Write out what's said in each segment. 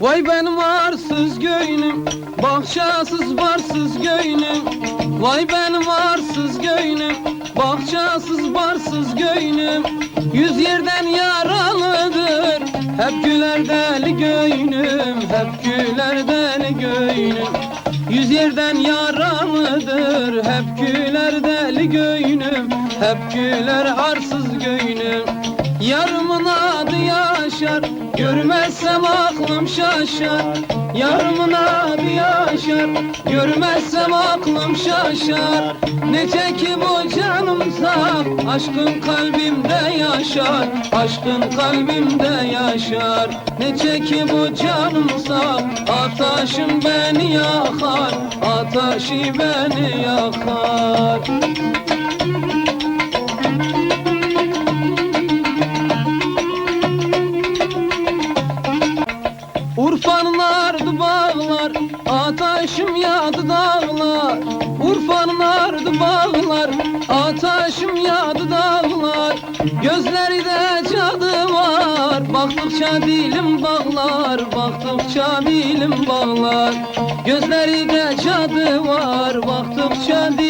Vay benim arsız göynüm, bahçesiz barsız göynüm. Vay benim arsız göynüm, bahçesiz barsız göynüm. Yüz yerden yaralıdır, hep güler deli göynüm, hep güler deli göynüm. Yüz yerden yaralıdır, hep güler deli hep güler arsız göynüm. Yarımın adı yaşar, görmezsem aklım şaşar. Yarımın adı yaşar, görmezsem aklım şaşar. Nece ki bu canımsa, aşkın kalbimde yaşar. Aşkın kalbimde yaşar. Nece ki bu canımsa, ataşım beni yakar. Ataşı beni yakar. Urfa'nın bağlar, ataşım yadı dağlar. Urfa'nın ardı bağlar, ataşım yadı dağlar. Gözleri de cadı var, baktıkça dilim bağlar, baktıkça dilim bağlar. Gözleri de cadı var, baktıkça dilim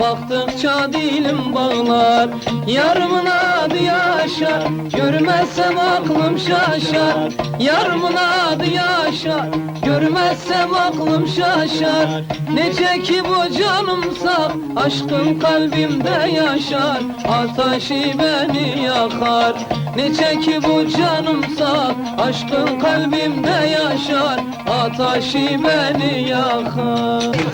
baktıkça dilim bağlar. Yarımın adı yaşar, görmezsem aklım şaşar. Yarımın adı yaşar, görmezsem aklım şaşar. Nece ki bu canımsa, aşkın kalbimde yaşar. Ataşı beni yakar. Nece ki bu canımsa, aşkın kalbimde yaşar. Ataşı beni yakar.